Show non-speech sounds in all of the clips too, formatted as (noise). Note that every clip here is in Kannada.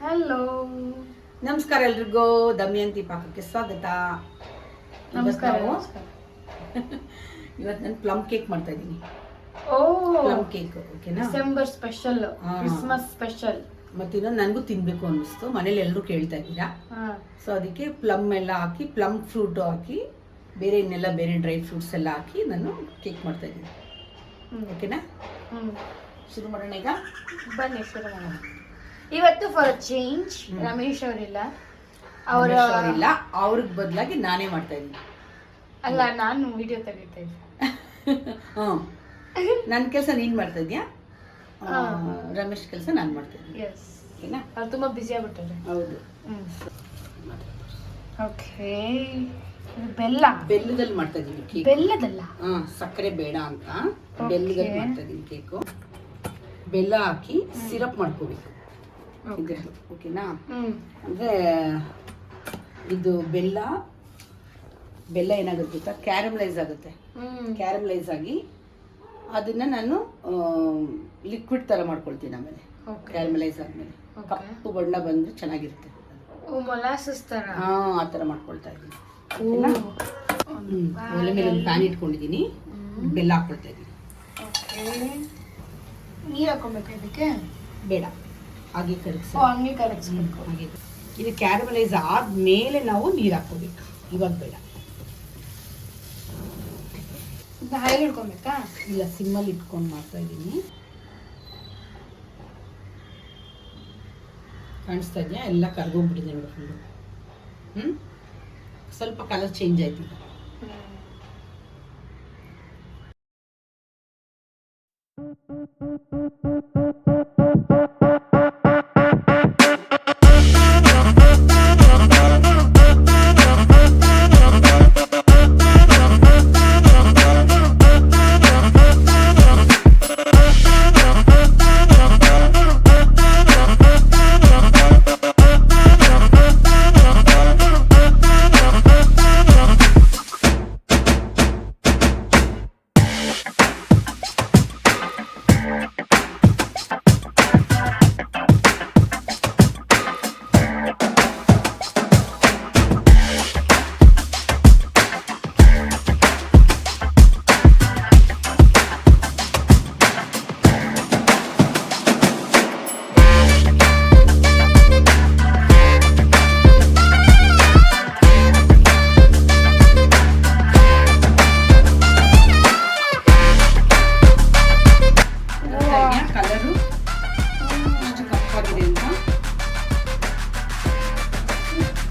ಹಲೋ ನಮಸ್ಕಾರ ಎಲ್ರಿಗೂ ದಮಯಂತಿ ಪಾಕಕ್ಕೆ ಸ್ವಾಗತ. ನಮಸ್ಕಾರ (laughs) ಇವತ್ತು ನಾನು ಪ್ಲಮ್ ಕೇಕ್ ಮಾಡ್ತಾ ಇದ್ದೀನಿ. ಓ ಪ್ಲಮ್ ಕೇಕ್ ಓಕೆನಾ ಡಿಸೆಂಬರ್ ಸ್ಪೆಷಲ್ ಕ್ರಿಸ್ಮಸ್ ಸ್ಪೆಷಲ್ ಮತ್ತೆ ಇನ್ನೊಂದು ನನಗೂ ತಿನ್ಬೇಕು ಅನ್ನಿಸ್ತು ಮನೇಲಿ ಎಲ್ಲರೂ ಕೇಳ್ತಾ ಇದ್ದೀರಾ? ಸೊ ಅದಕ್ಕೆ ಪ್ಲಮ್ ಎಲ್ಲ ಹಾಕಿ ಪ್ಲಮ್ ಫ್ರೂಟ್ ಹಾಕಿ ಬೇರೆ ಇನ್ನೆಲ್ಲ ಬೇರೆ ಡ್ರೈ ಫ್ರೂಟ್ಸ್ ಎಲ್ಲ ಹಾಕಿ ನಾನು ಕೇಕ್ ಮಾಡ್ತಾ ಇದ್ದೀನಿ. ಓಕೆನಾ ಶುರು ಮಾಡೋಣ ಈಗ? ಬನ್ನಿ ಶುರು ಮಾಡೋಣ. ಇವತ್ತು ಫಾರ್ ಚೇಂಜ್ ರಮೇಶ್ ಅವರಿಲ್ಲ. ಅವರ ಇಲ್ಲ ಅವ್ರಿಲ್ಲ. ಅವ್ರಿಗೆ ಬದಲಾಗಿ ನಾನೇ ಮಾಡ್ತಾ ಇದ್ದೀನಿ. ಅಲ್ಲ ನಾನು ವಿಡಿಯೋ ತೆಗಿತಾ ಇದ್ದೆ. ಹ್ಞೂ ನನ್ನ ಕೆಲಸ ನೀನು ಮಾಡ್ತಾ ಇದೀಯಾ? ರಮೇಶ್ ಕೆಲಸ ನಾನು ಮಾಡ್ತಾ ಇದ್ದೀನಿ. ಎಸ್ ಓಕೆನಾ? ಅವ್ರು ತುಂಬಾ ಬ್ಯುಸಿ ಆಗ್ಬಿಟ್ಟಾರೆ ಹೌದು. ಓಕೆ. ಬೆಲ್ಲ. ಬೆಲ್ಲದಲ್ಲಿ ಮಾಡ್ತಾ ಇದ್ದೀನಿ ಕೇಕ್ ಬೆಲ್ಲದಲ್ಲ? ಹಾ ಸಕ್ಕರೆ ಬೇಡ ಅಂತ. ಬೆಲ್ಲದಲ್ಲಿ ಮಾಡ್ತಾ ಇದ್ದೀನಿ ಕೇಕು ಬೆಲ್ಲ ಹಾಕಿ ಸಿರಪ್ ಮಾಡ್ಕೋಬೇಕು. ಇದ್ರದ್ದು ಓಕೆನಾ? ಅಂದರೆ ಇದು ಬೆಲ್ಲ ಬೆಲ್ಲ ಏನಾಗುತ್ತೆ ಗೊತ್ತಾ? ಕ್ಯಾರಮಲೈಸ್ ಆಗುತ್ತೆ. ಕ್ಯಾರಮಲೈಸ್ ಆಗಿ ಅದನ್ನ ನಾನು ಲಿಕ್ವಿಡ್ ಥರ ಮಾಡ್ಕೊಳ್ತೀನಿ ಆಮೇಲೆ. ಕ್ಯಾರಮಲೈಸ್ ಆದಮೇಲೆ. ಕಪ್ಪು ಬಣ್ಣ ಬಂದರೆ ಚೆನ್ನಾಗಿರುತ್ತೆ. ಮೊಲಾಸಸ್ ತರ. ಹಾಂ ಆ ಥರ ಮಾಡ್ಕೊಳ್ತಾ ಇದ್ದೀನಿ. ಒಲೆ ಮೇಲೆ ಒಂದು ಪ್ಯಾನ್ ಇಟ್ಕೊಂಡಿದ್ದೀನಿ. ಬೆಲ್ಲ ಹಾಕೊಳ್ತಾ ಇದ್ದೀನಿ. ನೀರು ಹಾಕೊಬೇಕು ಇದಕ್ಕೆ? ಬೇಡ. ಹಾಗೆ ಕರಗಿಸಿ ಹಂಗೆ ಕರಗಿಸ್ಬೇಕು ಹಾಗೆ. ಇದು ಕ್ಯಾರಮಲೈಸ್ ಆದ್ಮೇಲೆ ನಾವು ನೀರು ಹಾಕೋಬೇಕು ಇವಾಗ ಬೇಡ. ಹಾಗೆ ಹಿಡ್ಕೊಬೇಕಾ ಇಲ್ಲ ಸಿಮ್ಮಲ್ಲಿ ಇಟ್ಕೊಂಡು ಮಾಡ್ತಾ ಇದ್ದೀನಿ. ಕಾಣಿಸ್ತಾ ಇದೆಯಾ? ಎಲ್ಲ ಕರ್ಗೋಗ್ಬಿಟ್ಟಿದೆ ನೋಡಿ ಫುಲ್ಲು ಹ್ಞೂ ಸ್ವಲ್ಪ ಕಲರ್ ಚೇಂಜ್ ಆಯ್ತು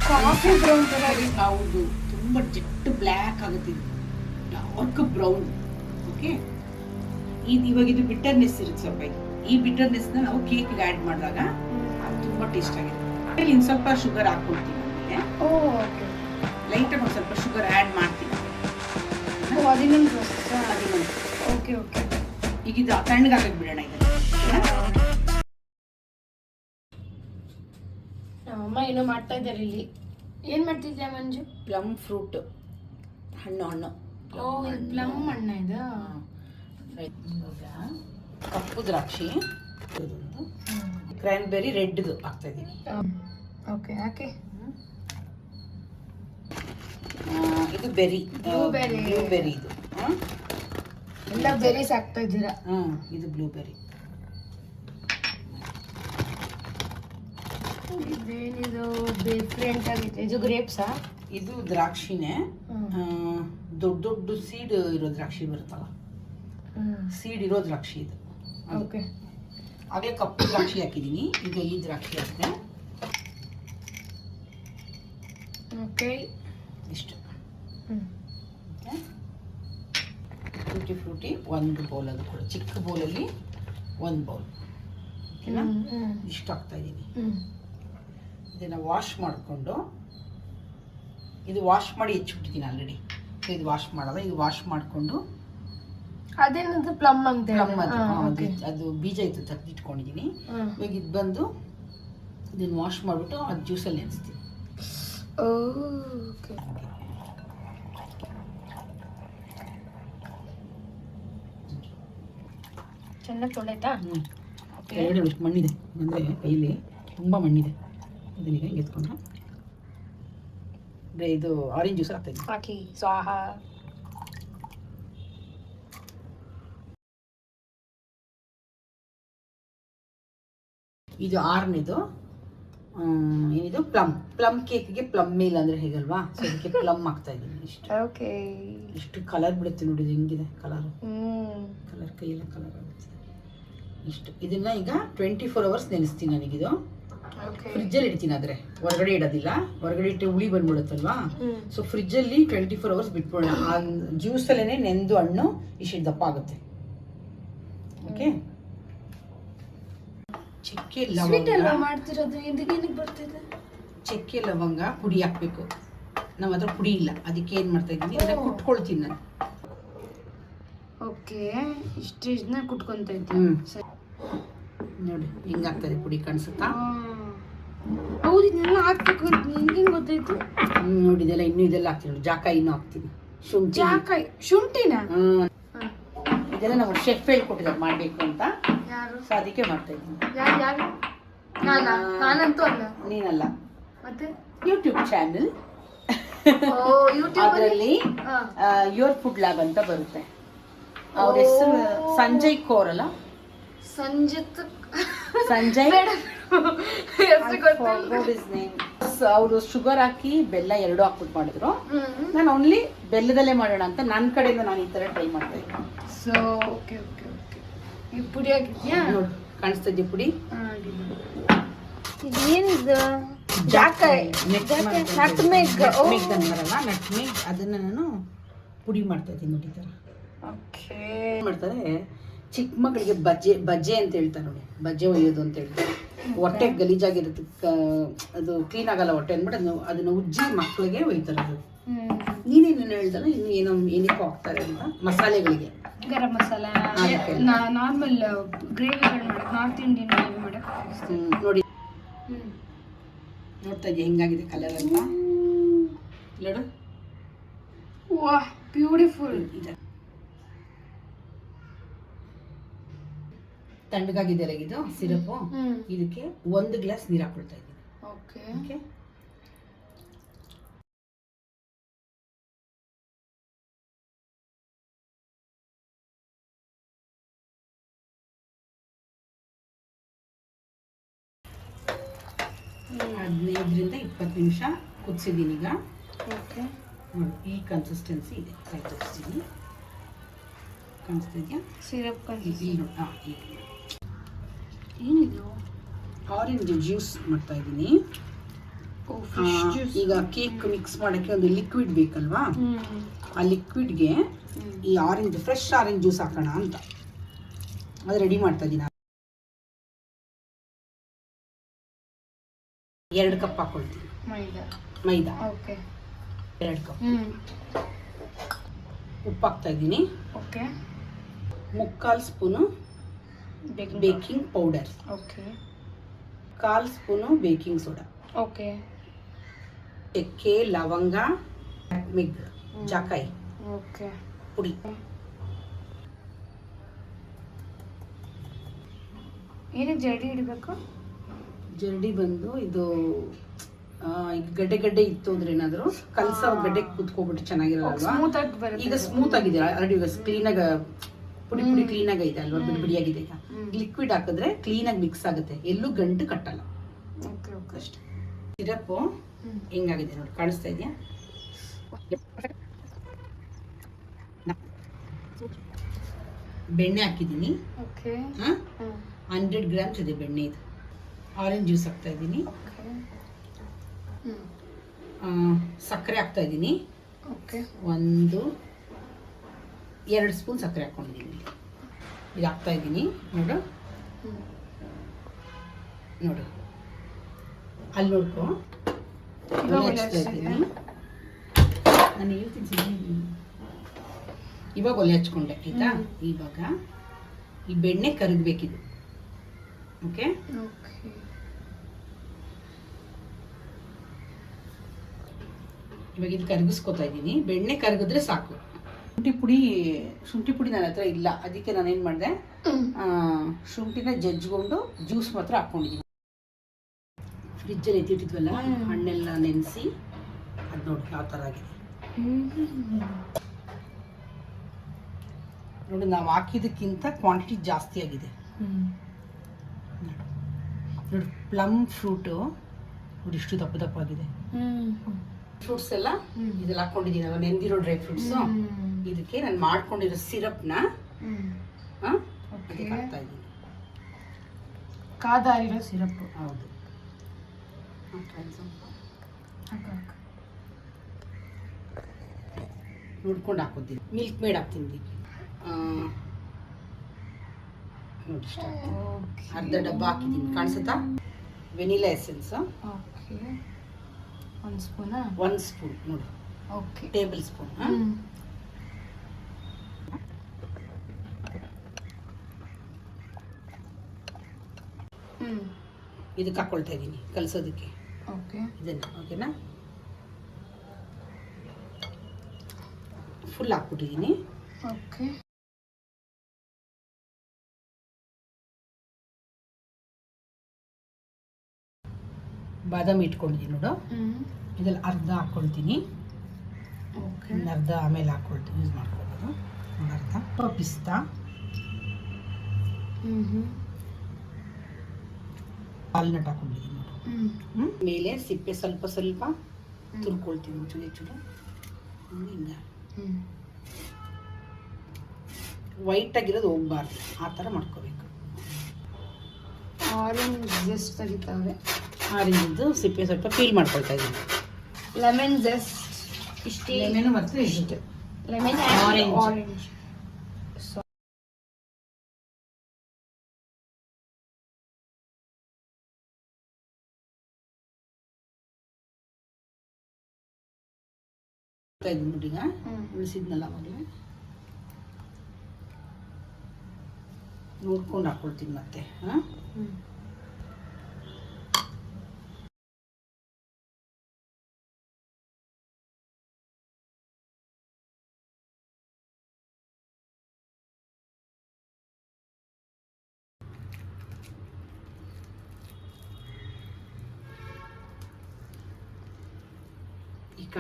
ಕಾಫಿ ಬ್ರೌನ್ ತರ ಹೌದು ತುಂಬ ಜೆಟ್ ಬ್ಲ್ಯಾಕ್ ಆಗುತ್ತೆ. ಇದು ಡಾರ್ಕ್ ಬ್ರೌನ್. ಓಕೆ? ಇದು ಇವಾಗ ಇದು ಬಿಟರ್ನೆಸ್ ಇರುತ್ತೆ ಸ್ವಲ್ಪ ಇದು. ಈ ಬಿಟರ್ನೆಸ್ನ ನಾವು ಕೇಕ್ಗೆ ಆ್ಯಡ್ ಮಾಡಿದಾಗ ಅದು ತುಂಬ ಟೇಸ್ಟ್ ಆಗಿದೆ ಆಮೇಲೆ ಇನ್ನು ಸ್ವಲ್ಪ ಶುಗರ್ ಓಕೆ ಲೈಟಾಗಿ ಒಂದು ಸ್ವಲ್ಪ ಶುಗರ್ ಆ್ಯಡ್ ಮಾಡ್ತೀನಿ. ಓ ಹದಿನೊಂದು ಓಕೆ ಓಕೆ ಈಗ ಇದು ತಣ್ಣಗಾಗಕ್ಕೆ ಬಿಡೋಣ ಇದನ್ನ. ನಮ್ಮಮ್ಮ ಏನೋ ಮಾಡ್ತಾ ಇದ್ದಾರೆ ಇಲ್ಲಿ. ಏನ್ ಮಾಡ್ತಿದ್ಯಾ ಮಂಜು? Plum fruit. ಹಣ್ಣು ಹಣ್ಣು. ಓ ಇದು ಪ್ಲಮ್ ಹಣ್ಣ ಇದು? ಕಪ್ಪು ದ್ರಾಕ್ಷಿ. ಕ್ರ್ಯಾನ್ಬೆರಿ ರೆಡ್ದು ಹಾಕ್ತಾ ಇದ್ದೀನಿ ಓಕೆ ಯಾಕೆ? ಇದು ಬೆರಿ. ಬ್ಲೂಬೆರಿ ಬ್ಲೂಬೆರಿ ಇದು? ಎಲ್ಲ ಬೆರೀಸ್ ಹಾಕ್ತಾ ಇದ್ದೀರಾ? ಹ್ಮ್ ಇದು ಬ್ಲೂಬೆರಿ ಇದೇನಿದು ಡಿಫ್ರೆಂಟ್ ಆಗಿದೆ ಇದು. ಗ್ರೇಪ್ಸಾ ಇದು ದ್ರಾಕ್ಷಿನೇ. ದೊಡ್ಡ ದೊಡ್ಡ ಸೀಡ್ ಇರೋ ದ್ರಾಕ್ಷಿ ಬರುತ್ತಲ್ಲ? ಸೀಡ್ ಇರೋ ದ್ರಾಕ್ಷಿ ಇದು. ಓಕೆ ಆಗಲೇ ಕಪ್ಪು ದ್ರಾಕ್ಷಿ ಹಾಕಿದ್ದೀನಿ ಈಗ ಈ ದ್ರಾಕ್ಷಿ ಹಾಕಿದೆ ಓಕೆ ಇಷ್ಟು. ಫ್ರೂಟಿ ಫ್ರೂಟಿ ಒಂದು ಬೌಲ್ ಅದು ಕೂಡ. ಚಿಕ್ಕ ಬೌಲಲ್ಲಿ ಒಂದು ಬೌಲ್ ಓಕೆನಾ ಇಷ್ಟು ಹಾಕ್ತಾ ಇದ್ದೀನಿ. ಇದನ್ನು ವಾಶ್ ಮಾಡಿಕೊಂಡು ಇದು ವಾಶ್ ಮಾಡಿ ಹೆಚ್ಚಿಬಿಟ್ಟಿದ್ದೀನಿ ಆಲ್ರೆಡಿ ಇದು ವಾಶ್ ಮಾಡಲ್ಲ ಇದು ವಾಶ್ ಮಾಡಿಕೊಂಡು ಅದೇನದು ಪ್ಲಮ್ ಅಂತ ಪ್ಲಮ್ ಅದು. ಅದು- ಬೀಜ ಇತ್ತು ತೆಗೆದಿಟ್ಕೊಂಡಿದ್ದೀನಿ ಈಗ ಇವಾಗ ಇದು ಬಂದು ಇದನ್ನು ವಾಶ್ ಮಾಡಿಬಿಟ್ಟು ಅದು ಜ್ಯೂಸಲ್ಲಿ ನೆನೆಸ್ತೀನಿ. ಚೆನ್ನಾಗಿ ತೊಳೆತಾ ಹ್ಞೂ ಎರಡು ಮಣ್ಣಿದೆ. ಅಂದರೆ ಕೈಲಿ ತುಂಬ ಮಣ್ಣಿದೆ. ಇದನ್ನೀಗ ಹಿಂಗೆ ಎತ್ಕೊಂಡು ಅಂದರೆ ಇದು ಆರೆಂಜ್ ಜ್ಯೂಸ್ ಹಾಕ್ತಾಯಿದ್ದೀನಿ ಹಾಕಿ ಸ್ವಾಹ. ಇದು ಆರನೇದು. ಏನಿದು? ಪ್ಲಮ್ ಪ್ಲಮ್ ಕೇಕ್ಗೆ ಪ್ಲಮ್ ಮೇಲ್ ಅಂದ್ರೆ ಹೇಗಲ್ವಾ? ಸೊ ಅದಕ್ಕೆ ಪ್ಲಮ್ ಆಗ್ತಾ ಇದ್ದೀನಿ ಇಷ್ಟು. ಓಕೆ ಇಷ್ಟು ಕಲರ್ ಬಿಡುತ್ತೆ ನೋಡಿ ಹೆಂಗಿದೆ ಕಲರ್ ಕಲರ್ ಕೈಯೆಲ್ಲ ಕಲರ್ ಆಗುತ್ತೆ. ಇಷ್ಟು. ಇದನ್ನ ಈಗ ಟ್ವೆಂಟಿ ಫೋರ್ ಅವರ್ಸ್ ನೆನೆಸ್ತೀನಿ ನನಗಿದು. ಫ್ರಿಜ್ಜಲ್ಲಿ ಇಡ್ತೀನಿ ಆದರೆ ಹೊರಗಡೆ ಇಡೋದಿಲ್ಲ. ಹೊರಗಡೆ ಇಟ್ಟು ಹುಳಿ ಬಂದ್ಬಿಡುತ್ತಲ್ವಾ? ಸೊ ಫ್ರಿಜ್ಜಲ್ಲಿ ಟ್ವೆಂಟಿ ಫೋರ್ ಅವರ್ಸ್ ಬಿಟ್ಬಿಡೋಣ. ಆ ಜ್ಯೂಸಲ್ಲೇ ನೆಂದು ಹಣ್ಣು ಇಷ್ಟು ದಪ್ಪ ಆಗುತ್ತೆ. ಓಕೆ ಚಕ್ಕೆ ಲವಂಗ. ಮಾಡ್ತಿರೋದು? ಏನಕ್ಕೆ ಬರ್ತಿದೆ? ಚಕ್ಕೆ ಲವಂಗ ಪುಡಿ ಹಾಕ್ಬೇಕು. ನಮ್ಮ ಹತ್ರ ಪುಡಿ ಇಲ್ಲ. ಅದಕ್ಕೆ ಏನು ಮಾಡ್ತಾ ಇದ್ದೀನಿ? ಅದನ್ನ ಕುಟ್ಕೊಳ್ತೀನಿ ನಾನು. ಓಕೆ ಇಷ್ಟು ಇದನ್ನ ಕುಟ್ಕೊತಾ ಇದ್ದೀನಿ. ನೋಡಿ ಹಿಂಗಾಗ್ತದೆ ಪುಡಿ ಕಾಣಿಸುತ್ತಾ. ಹೌದು ಇದನ್ನೆಲ್ಲ ಹಾಕ್ಬೇಕು ಅಂತ ಗೊತ್ತಾಯ್ತು? ಹ್ಮ್, ನೋಡಿ ಇದೆಲ್ಲ ಇನ್ನೂ ಇದೆಲ್ಲ ಹಾಕ್ತೀನಿ ನೋಡಿ. ಜಾಕಾಯಿ ಇನ್ನೂ ಹಾಕ್ತೀನಿ. ಶುಂಠಿ. ಜಾಕಾಯಿ ಶುಂಠಿನ? ಹ್ಮ್. ಇದೆಲ್ಲ ನಾವು ಶೆಫ್ ಹೇಳ್ಕೊಟ್ಟಿದ್ದಾರೆ ಮಾಡಬೇಕು ಅಂತ. ಯಾರು? ಸೊ ಅದಕ್ಕೆ ಮಾಡ್ತಾ ಇದ್ದೀನಿ. ಯಾರು ಯಾರು? ನಾನ? ನಾನಂತೂ ಅಲ್ಲ? ನೀನಲ್ಲ. ಮತ್ತೆ? ಯೂಟ್ಯೂಬ್ ಚಾನೆಲ್ ಓ ಯೂಟ್ಯೂಬ್ ಅದರಲ್ಲಿ ಯುವರ್ ಫುಡ್ ಲ್ಯಾಬ್ ಅಂತ ಬರುತ್ತೆ. ಅವ್ರ ಹೆಸರು ಸಂಜಯ್ ಕೋರ್ ಅಲ್ಲ ಸಂಜಿತ್ ಸಂಜಯ್ ಗೊತ್ತಿಲ್ಲ (laughs) ಅವರು ಶುಗರ್ ಹಾಕಿ ಬೆಲ್ಲ ಎರಡು ಹಾಕ್ಬಿಟ್ಟು ಮಾಡಿದ್ರು. ನಾನು ಓನ್ಲಿ ಬೆಲ್ಲದಲ್ಲೇ ಮಾಡೋಣ ಅಂತ ನನ್ನ ಕಡೆಯಿಂದ ನಾನು ಈ ತರ ಟ್ರೈ ಮಾಡ್ತಾ ಇದ್ದೆ ಸೊ ಓಕೆ ಓಕೆ ಓಕೆ ಈ ಪುಡಿ ಹಾಕಿದ್ಯಾ? ನೋಡು ಕಾಣಿಸ್ತಾ ಇದೆಯಾ ಪುಡಿ? ಇದೇನಿದು? ಜಾಕಾಯಿ ನಟ್ಮೆಗ್ ನಟ್ಮೆಗ್ ಅಂತಾರಲ್ಲ ನಟ್ಮೆಗ್ ಅದನ್ನ ನಾನು ಪುಡಿ ಮಾಡ್ತಾ ಇದ್ದೀನಿ ನೋಡಿ ತರ. ಥರ ಓಕೆ ಏನ್ ಮಾಡ್ತಾರೆ? ಚಿಕ್ಕ ಮಕ್ಕಳಿಗೆ ಬಜ್ಜೆ ಬಜ್ಜೆ ಅಂತ ಹೇಳ್ತಾರೆ ನೋಡಿ. ಬಜ್ಜೆ ಒಯ್ಯೋದು ಅಂತ ಹೇಳ್ತಾರೆ. ಹೊಟ್ಟೆ ಗಲೀಜಾಗಿರುತ್ತೆ. ಅದು ಕ್ಲೀನ್ ಆಗಲ್ಲ ಹೊಟ್ಟೆ ಅಂದ್ಬಿಟ್ಟು ಅದನ್ನ ಅದನ್ನ ಉಜ್ಜಿ ಮಕ್ಕಳಿಗೆ ಒಯ್ತಾರೆ ಅದು ನೀನೇನೇನು ಹೇಳ್ದಲ್ಲ ಇನ್ನು ಏನೋ ಏನಕ್ಕೂ ಹೋಗ್ತಾರೆ ಅಂತ ಮಸಾಲೆಗಳಿಗೆ. ಗರಂ ಮಸಾಲ. ನಾರ್ಮಲ್ ಗ್ರೇವಿಗಳು ಮಾಡಕ್ ನಾರ್ತ್ ಇಂಡಿಯನ್ ಗ್ರೇವಿ ಮಾಡಕ್ ನೋಡಿ. ನೋಡ್ತಾ ಇದೆಯಾ ಹೆಂಗಾಗಿದೆ ಕಲರ್ ಅಂತ? ನೋಡು. ವಾಹ್ ಬ್ಯೂಟಿಫುಲ್ ಇದೆ. ತಣ್ಣಗಾಗಿದೆಯಲ್ಲ ಇದು? ಸಿರಪು? ಇದಕ್ಕೆ ಒಂದು ಗ್ಲಾಸ್ ನೀರು ಹಾಕೊಳ್ತಾ ಇದ್ದೀನಿ. ಓಕೆ. ಓಕೆ? ಹದಿನೈದರಿಂದ ಇಪ್ಪತ್ತು ನಿಮಿಷ ಕುದಿಸಿದ್ದೀನಿ ಈಗ. ಓಕೆ. ಈ ಕನ್ಸಿಸ್ಟೆನ್ಸಿ ಇದೆ. ಕೈ ತೋರಿಸ್ತೀನಿ. ಕಾಣಿಸ್ತಾ ಇದೆಯಾ? ಸಿರಪ್ ನೋಡಿ ಹಾಂ ಈಗ ಏನಿದು? ಆರೆಂಜ್ ಜ್ಯೂಸ್ ಮಾಡ್ತಾ ಇದ್ದೀನಿ. ಈಗ ಕೇಕ್ ಮಿಕ್ಸ್ ಮಾಡೋಕ್ಕೆ ಒಂದು ಲಿಕ್ವಿಡ್ ಬೇಕಲ್ವಾ? ಆ ಲಿಕ್ವಿಡ್ಗೆ ಈ ಆರೆಂಜ್ ಫ್ರೆಶ್ ಆರೆಂಜ್ ಜ್ಯೂಸ್ ಹಾಕೋಣ ಅಂತ. ಅದು ರೆಡಿ ಮಾಡ್ತಾ ಇದ್ದೀನಿ ಎರಡು ಕಪ್ ಹಾಕೊಳ್ತೀನಿ. ಮೈದಾ? ಮೈದಾ. ಓಕೆ. ಎರಡು ಕಪ್ ಉಪ್ಪು ಹಾಕ್ತಾ ಇದ್ದೀನಿ. ಓಕೆ. ಮುಕ್ಕಾಲು ಸ್ಪೂನು ಬೇಕಿಂಗ್ ಪೌಡರ್ ಓಕೆ ಕಾಲು ಸ್ಪೂನು ಬೇಕಿಂಗ್ ಸೋಡಾ. ಓಕೆ ಚಕ್ಕೆ ಲವಂಗ ಮಿಗ್ ಜಾಕಾಯಿ. ಓಕೆ. ಪುಡಿ. ಏನಕ್ಕೆ ಜರಡಿ ಹಿಡಿಬೇಕು ಜರಡಿ ಬಂದು ಇದು ಈಗ ಗಡ್ಡೆ ಗಡ್ಡೆ ಇತ್ತು ಅಂದ್ರೆ ಏನಾದರೂ ಕಲ್ಸ ಗಡ್ಡೆ ಕುತ್ಕೊಬಿಟ್ಟು ಚೆನ್ನಾಗಿರಲ್ಲ ಈಗ ಸ್ಮೂತ್ ಆಗಿದೆ ಅರಡಿ ಕ್ಲೀನ್ ಆಗ ಪುಡಿ ಪುಡಿ ಕ್ಲೀನ್ ಆಗೈತೆ ಅಲ್ವಾ? ಬಿಡಿ ಬಿಡಿಯಾಗಿದೆ ಈಗ. ಲಿಕ್ವಿಡ್ ಹಾಕಿದ್ರೆ ಕ್ಲೀನ್ ಆಗಿ ಮಿಕ್ಸ್ ಆಗುತ್ತೆ. ಎಲ್ಲೂ ಗಂಟು ಕಟ್ಟಲ್ಲ. ಅಷ್ಟೇ. ಸಿರಪ್ಪು ಹ್ಮ್. ಹೆಂಗಾಗಿದೆ ನೋಡಿ ಕಾಣಿಸ್ತಾ ಇದೆಯಾ? ಬೆಣ್ಣೆ ಹಾಕಿದ್ದೀನಿ. ಹಂಡ್ರೆಡ್ ಗ್ರಾಮ್ಸ್ ಇದೆ ಬೆಣ್ಣೆ ಇದು. ಆರೆಂಜ್ ಜ್ಯೂಸ್ ಹಾಕ್ತಾ ಇದ್ದೀನಿ. ಸಕ್ಕರೆ ಹಾಕ್ತಾ ಇದ್ದೀನಿ. ಓಕೆ ಒಂದು ಎರಡು ಸ್ಪೂನ್ ಸಕ್ಕರೆ ಹಾಕ್ಕೊಂಡಿದ್ದೀನಿ. ಇದು ಹಾಕ್ತಾ ಇದ್ದೀನಿ. ನೋಡು. ನೋಡು. ಅಲ್ಲಿ ನೋಡ್ಕೊ. ಇದ್ದೀನಿ. ನಾನು ಹೇಳ್ತೀನಿ ಇವಾಗ ಒಲೆ ಹಚ್ಕೊಂಡೆ ಆಯ್ತಾ? ಇವಾಗ ಈ ಬೆಣ್ಣೆ ಕರಗಬೇಕಿದು. ಓಕೆ? ಓಕೆ. ಇವಾಗ ಇದು ಕರಗಿಸ್ಕೊತಾ ಇದ್ದೀನಿ. ಬೆಣ್ಣೆ ಕರಗಿದ್ರೆ ಸಾಕು. ಶುಂಠಿ ಪುಡಿ ಶುಂಠಿ ಪುಡಿ ನನ್ನ ಹತ್ರ ಇಲ್ಲ. ಅದಕ್ಕೆ ನಾನು ಏನು ಮಾಡಿದೆ ಶುಂಠಿನ ಜಜ್ಕೊಂಡು ಜ್ಯೂಸ್ ಮಾತ್ರ ಹಾಕ್ಕೊಂಡಿದ್ದೀನಿ ಫ್ರಿಜ್ಜಲ್ಲಿ ಎತ್ತಿಟ್ಟಿದ್ವಲ್ಲ. ಹಣ್ಣೆಲ್ಲ ನೆನೆಸಿ ಅದು ನೋಡಿ ಯಾವ ಥರ ಆಗಿದೆ. ನೋಡಿ ನಾವು ಹಾಕಿದ್ದಕ್ಕಿಂತ ಕ್ವಾಂಟಿಟಿ ಜಾಸ್ತಿ ಆಗಿದೆ. ನೋಡಿ ಪ್ಲಮ್ ಫ್ರೂಟು ನೋಡಿ ಇಷ್ಟು ದಪ್ಪ ದಪ್ಪ ಆಗಿದೆ. ಫ್ರೂಟ್ಸ್ ಎಲ್ಲ ಇದೆಲ್ಲ ಹಾಕೊಂಡಿದ್ದೀನಿ ಅವಾಗ ನೆಂದಿರೋ ಡ್ರೈ ಫ್ರೂಟ್ಸು ಇದಕ್ಕೆ ನಾನು ಮಾಡ್ಕೊಂಡಿರೋ ಸಿರಪ್ನ Okay. ಹಾಕ್ತಾ ಇದ್ದೀನಿ. ಕಾದಾರಿರೋ ಸಿರಪ್. ಹೌದು. ನೋಡ್ಕೊಂಡು ಹಾಕೋತೀನಿ. ಮಿಲ್ಕ್ ಮೇಡ್ ಹಾಕ್ತೀನಿ ನೋಡಿ. ಅರ್ಧ ಡಬ್ಬ ಹಾಕಿದ್ದೀನಿ. ಕಾಣಿಸುತ್ತಾ? Vanilla essence okay. ಒಂದು ಸ್ಪೂನ್? ಒಂದು ಸ್ಪೂನ್ ನೋಡಿ. ಓಕೆ. ಟೇಬಲ್ ಸ್ಪೂನ್ ಹ್ಞೂ ಇದಕ್ಕೆ ಹಾಕ್ಕೊಳ್ತಾ ಇದ್ದೀನಿ ಕಲಸೋದಕ್ಕೆ. ಓಕೆ ಇದನ್ನು ಓಕೆನಾ ಫುಲ್ ಹಾಕ್ಬಿಟ್ಟಿದ್ದೀನಿ. ಓಕೆ ಬಾದಾಮಿ ಇಟ್ಕೊಂಡಿದ್ದೀನಿ ನೋಡು. ಇದ್ರಲ್ಲಿ ಅರ್ಧ ಹಾಕ್ಕೊಳ್ತೀನಿ. ಇನ್ನು ಅರ್ಧ ಆಮೇಲೆ ಹಾಕ್ಕೊಳ್ತೀನಿ ಯೂಸ್ ಮಾಡ್ಕೊಬೋದು. ಒಂದು ಅರ್ಧ. ಪಿಸ್ತಾ. ಹ್ಞೂ ಹ್ಞೂ ನೋಡು ಹ್ಞೂ ಮೇಲೆ ಸಿಪ್ಪೆ ಸ್ವಲ್ಪ ಸ್ವಲ್ಪ ತುರ್ಕೊಳ್ತೀನಿ ಚೂರು ಚೂರು. ಹಂಗೆ ವೈಟ್ ಆಗಿರೋದು ಹೋಗ್ಬಾರ್ದು. ಆ ಥರ ಮಾಡ್ಕೋಬೇಕು. ಆರೆಂಜ್ ಜಸ್ಟ್ ತೆಗಿತಾವೆ ಆರೆಂಜಿದ್ದು ಸಿಪ್ಪೆ ಸ್ವಲ್ಪ ಫೀಲ್ ಮಾಡ್ಕೊಳ್ತಾ ಇದ್ದೀನಿ. ಲೆಮನ್ ಜಸ್ಟ್ ಇಷ್ಟೇ. ಲೆಮನ್ ಮತ್ತು ಇಷ್ಟು. Lemon Orange. ಆರೆಂಜ್ ನೋಡಿ ಈಗ. ಉಳಿಸಿದ್ನಲ್ಲ ಅವಾಗಲೇ. ನೋಡ್ಕೊಂಡು ಹಾಕ್ಕೊಳ್ತೀನಿ ಮತ್ತೆ ಹಾಂ?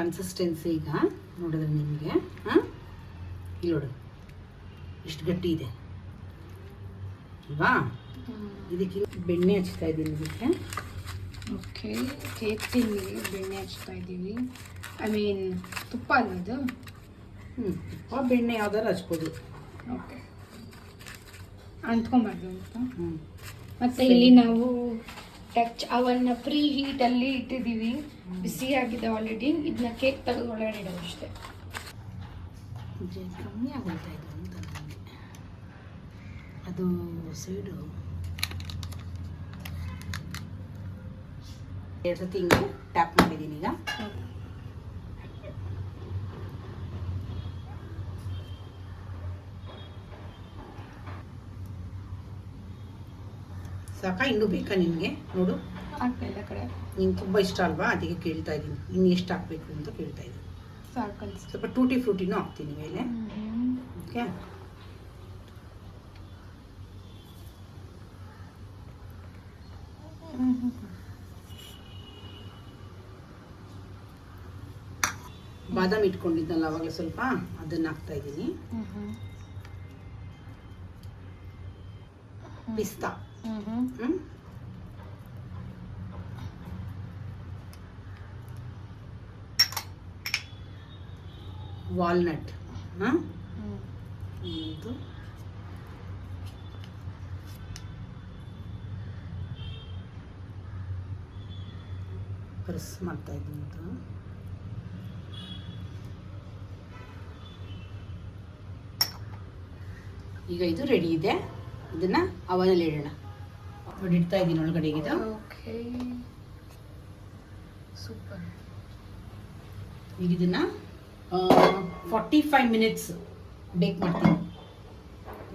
ಕನ್ಸಿಸ್ಟೆನ್ಸಿ ಈಗ ನೋಡಿದ್ರೆ ನಿಮಗೆ ಹಾಂ? ಇಲ್ಲಿ ನೋಡು ಇಷ್ಟು ಗಟ್ಟಿ ಇದೆ. ಅಲ್ವಾ? ಇದಕ್ಕೆ ಬೆಣ್ಣೆ ಹಚ್ತಾ ಇದ್ದೀನಿ ಇದಕ್ಕೆ. ಓಕೆ ಕೇಕ್ ತಿನ್ನಿ ಬೆಣ್ಣೆ ಹಚ್ತಾ ಇದ್ದೀವಿ. ಐ ಮೀನ್ ತುಪ್ಪ ಅಲ್ಲ ಇದು? ಹ್ಞೂ ತುಪ್ಪ ಬೆಣ್ಣೆ ಯಾವ್ದಾರು ಹಚ್ಬೋದು. ಓಕೆ. ಅಂಟ್ಕೊಂಬಾರ್ದು ಅಂತ. ಹ್ಞೂ ಮತ್ತು ಇಲ್ಲಿ ನಾವು ಟಚ್ ಅವನ್ನ ಪ್ರೀ ಹೀಟಲ್ಲಿ ಇಟ್ಟಿದ್ದೀವಿ. ಬಿಸಿ ಆಗಿದೆ ಆಲ್ರೆಡಿ ಇದನ್ನ ಕೇಕ್ ತೆಗೆದು ಒಳಗಡೆ ಇಡೋದು ಅಷ್ಟೇ ಕಮ್ಮಿ ಆಗೋಯ್ತಾ ಇದು ಅಂತ ನನಗೆ ಅದು ಸೈಡು ಎರಡು ಸತಿ ಹಿಂಗೆ ಟ್ಯಾಪ್ ಮಾಡಿದ್ದೀನಿ ಈಗ. ಸಾಕಾ? ಇನ್ನೂ ಬೇಕಾ ನಿನಗೆ? ನೋಡು. ಹಾಕ್ತಾ ಕಡೆ. ನಿಂಗೆ ತುಂಬ ಇಷ್ಟ ಅಲ್ವಾ? ಅದಕ್ಕೆ ಕೇಳ್ತಾ ಇದ್ದೀನಿ. ಇನ್ನು ಎಷ್ಟು ಹಾಕಬೇಕು ಅಂತ ಕೇಳ್ತಾ ಇದ್ದೀನಿ. ಸಾಕು ಸ್ವಲ್ಪ ಟೂಟಿ ಫ್ರೂಟಿನೂ ಹಾಕ್ತೀನಿ ಮೇಲೆ. ಓಕೆ? ಬಾದಾಮಿ ಇಟ್ಕೊಂಡಿದ್ನಲ್ಲ ಅವಾಗಲೇ ಸ್ವಲ್ಪ ಅದನ್ನ ಹಾಕ್ತಾ ಇದ್ದೀನಿ. ಪಿಸ್ತಾ. ವಾಲ್ನಟ್ ಹಾಂ ಇದು ಪ್ರೆಸ್ ಮಾಡ್ತಾ ಇದ್ದೀನಿ ಇದು. ಈಗ ಇದು ರೆಡಿ ಇದೆ. ಇದನ್ನ ಅವನಲ್ಲಿ ಇಡೋಣ. ನೋಡಿ ಇಡ್ತಾ ಇದ್ದೀನಿ ಒಳಗಡೆ ಓಕೆ. ಸೂಪರ್. ಈಗ ಇದನ್ನ ಫಾರ್ಟಿ ಫೈವ್ ಮಿನಿಟ್ಸ್ ಬೇಕ್ ಮಾಡ್ತೀನಿ.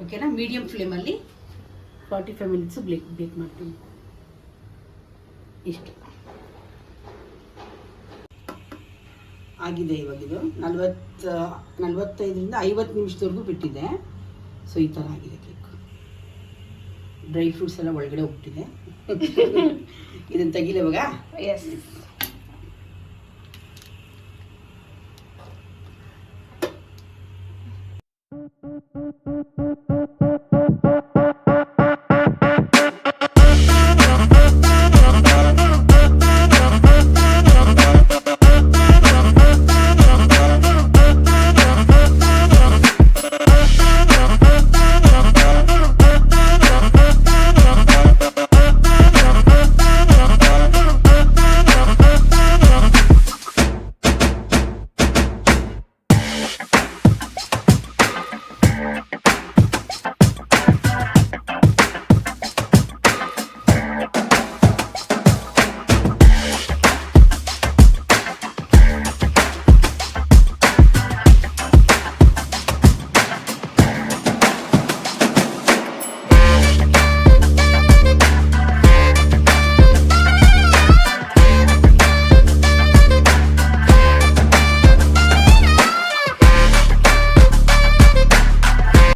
ಓಕೆನಾ ಮೀಡಿಯಮ್ ಫ್ಲೇಮಲ್ಲಿ ಫಾರ್ಟಿ ಫೈವ್ ಮಿನಿಟ್ಸು ಬೇಕ್ ಬೇಕ್ ಮಾಡ್ತೀನಿ. ಇಷ್ಟು. ಆಗಿದೆ ಇವಾಗಿದು ನಲ್ವತ್ತು ನಲ್ವತ್ತೈದರಿಂದ ಐವತ್ತು ನಿಮಿಷದವರೆಗೂ ಬಿಟ್ಟಿದೆ. ಸೊ ಈ ಥರ ಆಗಿದೆ ಕೇಕ್ ಡ್ರೈ ಫ್ರೂಟ್ಸ್ ಎಲ್ಲ ಒಳಗಡೆ ಹೋಗ್ತಿದೆ ಇದನ್ನು ತೆಗಿಲ ಇವಾಗ ಎಸ್